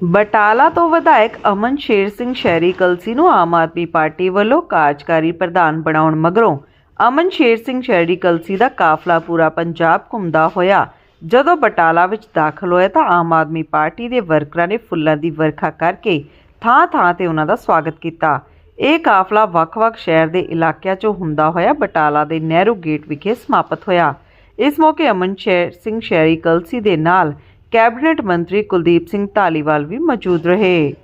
ਬਟਾਲਾ ਤੋਂ ਵਿਧਾਇਕ ਅਮਨ ਸ਼ੇਰ ਸਿੰਘ ਸ਼ਹਿਰੀ ਕਲਸੀ ਨੂੰ ਆਮ ਆਦਮੀ ਪਾਰਟੀ ਵੱਲੋਂ ਕਾਰਜਕਾਰੀ ਪ੍ਰਧਾਨ ਬਣਾਉਣ ਮਗਰੋਂ ਅਮਨ ਸ਼ੇਰ ਸਿੰਘ ਸ਼ਹਿਰੀ ਕਲਸੀ ਦਾ ਕਾਫਲਾ ਪੂਰਾ ਪੰਜਾਬ ਘੁੰਮਦਾ ਹੋਇਆ। ਜਦੋਂ ਬਟਾਲਾ ਵਿੱਚ ਦਾਖਲ ਹੋਇਆ ਤਾਂ ਆਮ ਆਦਮੀ ਪਾਰਟੀ ਦੇ ਵਰਕਰਾਂ ਨੇ ਫੁੱਲਾਂ ਦੀ ਵਰਖਾ ਕਰਕੇ ਥਾਂ-ਥਾਂ ਤੇ ਉਹਨਾਂ ਦਾ ਸਵਾਗਤ ਕੀਤਾ। ਇਹ ਕਾਫਲਾ ਵੱਖ-ਵੱਖ ਸ਼ਹਿਰ ਦੇ ਇਲਾਕਿਆਂ 'ਚੋਂ ਹੁੰਦਾ ਹੋਇਆ ਬਟਾਲਾ ਦੇ ਨਹਿਰੂ ਗੇਟ ਵਿਖੇ ਸਮਾਪਤ ਹੋਇਆ। ਇਸ ਮੌਕੇ ਅਮਨ ਸ਼ੇਰ ਸਿੰਘ ਸ਼ਹਿਰੀ ਕਲਸੀ ਦੇ ਨਾਲ ਕੈਬਨਿਟ ਮੰਤਰੀ ਕੁਲਦੀਪ ਸਿੰਘ ਧਾਲੀਵਾਲ ਵੀ ਮੌਜੂਦ ਰਹੇ।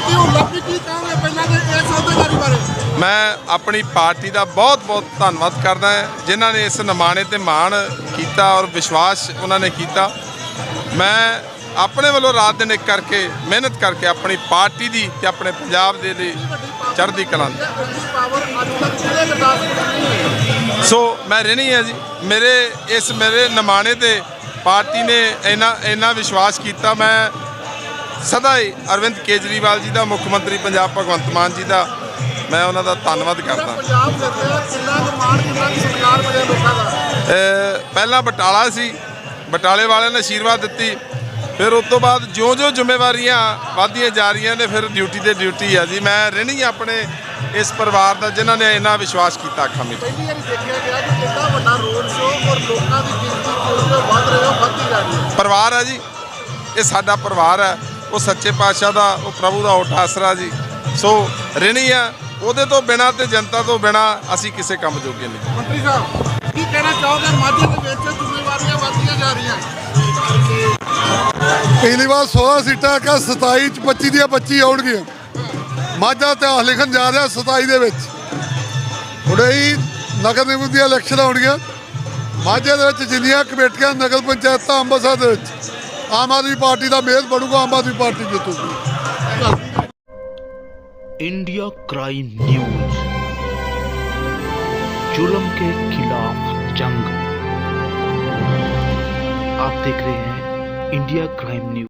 ਕਰਨੈਲਾ ਹੁਣ ਲੱਭੀ ਕੀ ਕਹਾਂਗੇ ਪਹਿਲਾਂ ਦੇ ਇਸ ਸੌਦੇਦਾਰੀ ਬਾਰੇ। ਮੈਂ ਆਪਣੀ ਪਾਰਟੀ ਦਾ ਬਹੁਤ-ਬਹੁਤ ਧੰਨਵਾਦ ਕਰਦਾ ਹਾਂ, ਜਿਨ੍ਹਾਂ ਨੇ ਇਸ ਨਿਮਾਣੇ ਤੇ ਮਾਣ ਕੀਤਾ ਔਰ ਵਿਸ਼ਵਾਸ ਉਹਨਾਂ ਨੇ ਕੀਤਾ। ਮੈਂ ਆਪਣੇ ਵੱਲੋਂ ਰਾਤ ਦਿਨ ਇੱਕ ਕਰਕੇ ਮਿਹਨਤ ਕਰਕੇ ਆਪਣੀ ਪਾਰਟੀ ਦੀ ਤੇ ਆਪਣੇ ਪੰਜਾਬ ਦੇ ਲਈ ਚੜ੍ਹਦੀ ਕਲਾ ਦੀ। ਸੋ ਮੈਂ ਰਹਿਣੀ ਹੈ ਜੀ। ਮੇਰੇ, ਇਸ ਮੇਰੇ ਨਿਮਾਣੇ ਤੇ ਪਾਰਟੀ ਨੇ ਇੰਨਾ ਇੰਨਾ ਵਿਸ਼ਵਾਸ ਕੀਤਾ। ਮੈਂ ਸਦਾ ਹੀ ਅਰਵਿੰਦ ਕੇਜਰੀਵਾਲ ਜੀ ਦਾ ਮੁੱਖ ਮੰਤਰੀ ਪੰਜਾਬ ਭਗਵੰਤ ਮਾਨ ਜੀ ਦਾ ਮੈਂ ਉਹਨਾਂ ਦਾ ਧੰਨਵਾਦ ਕਰਦਾ। ਪੰਜਾਬ ਕਿੰਨਾ ਕਿੰਨਾ ਲੋਕਾਂ ਦਾ? ਪਹਿਲਾਂ ਬਟਾਲਾ ਸੀ। ਬਟਾਲੇ ਵਾਲਿਆਂ ਨੇ ਆਸ਼ੀਰਵਾਦ ਦਿੱਤੀ। ਫਿਰ ਉਸ ਤੋਂ ਬਾਅਦ ਜਿਉਂ-ਜਿਉਂ ਜ਼ਿੰਮੇਵਾਰੀਆਂ ਵਧਦੀਆਂ ਜਾ ਰਹੀਆਂ ਨੇ ਫਿਰ ਡਿਊਟੀ ਤੇ ਡਿਊਟੀ ਆ ਜੀ। ਮੈਂ ਰਹਿਣੀ ਆਪਣੇ ਇਸ ਪਰਿਵਾਰ ਦਾ ਜਿਨ੍ਹਾਂ ਨੇ ਇੰਨਾ ਵਿਸ਼ਵਾਸ ਕੀਤਾ ਅੱਖਾਂ ਵਿੱਚ ਪਹਿਲੀ ਵਾਰੀ ਦੇਖਿਆ ਗਿਆ ਕਿ ਕਿੰਨਾ ਵੱਡਾ ਰੋਡ ਸ਼ੋਅ ਔਰ ਲੋਕਾਂ ਦੀ ਗਿਣਤੀ ਜੋ ਵੱਧ ਰਹੀ ਹੈ ਉਹ ਵੱਧਦੀ ਜਾ ਰਹੀ ਹੈ। ਪਰਿਵਾਰ ਹੈ ਜੀ। ਇਹ ਸਾਡਾ ਪਰਿਵਾਰ ਹੈ ਉਹ ਸੱਚੇ ਪਾਤਸ਼ਾਹ ਦਾ ਉਹ ਪ੍ਰਭੂ ਦਾ ਓਟ ਆਸਰਾ ਜੀ। ਸੋ ਰਹਿਣੀ ਆ ਉਹਦੇ ਤੋਂ ਬਿਨਾ ਤੇ ਜਨਤਾ ਤੋਂ ਬਿਨਾ ਅਸੀਂ ਕਿਸੇ ਕੰਮ ਜੋਗੇ ਨਹੀਂ। ਮੰਤਰੀ ਸਾਹਿਬ ਕੀ ਕਹਿਣਾ ਚਾਹੋਗੇ? ਮਾਝੇ ਦੇ ਵਿੱਚ ਜ਼ਿੰਮੇਵਾਰੀਆਂ ਵੱਧਦੀਆਂ ਜਾ ਰਹੀਆਂ। ਪਿਛਲੀ ਵਾਰ 16 ਸੀਟਾਂ ਕਾ 27 ਚ 25 ਦੀਆਂ 25 ਆਉਣਗੀਆਂ। ਮਾਝਾ ਇਤਿਹਾਸ ਲਿਖਣ ਜਾ ਰਿਹਾ 27 ਦੇ ਵਿੱਚ। ਹੁਣੇ ਹੀ ਨਗਰ ਨਿਗਮ ਦੀਆਂ ਇਲੈਕਸ਼ਨ ਆਉਣਗੀਆਂ ਮਾਝੇ ਦੇ ਵਿੱਚ ਜਿੰਨੀਆਂ ਕਮੇਟੀਆਂ ਨਗਰ ਪੰਚਾਇਤਾਂ ਅੰਮ੍ਰਿਤਸਰ ਦੇ ਵਿੱਚ ਆਮ ਆਦਮੀ ਪਾਰਟੀ ਦਾ ਮੇਲ ਬਣੂਗਾ Aam Aadmi party ਜਿੱਤੂਗੀ India crime news जुल्म के खिलाफ जंग आप देख रहे हैं इंडिया क्राइम न्यूज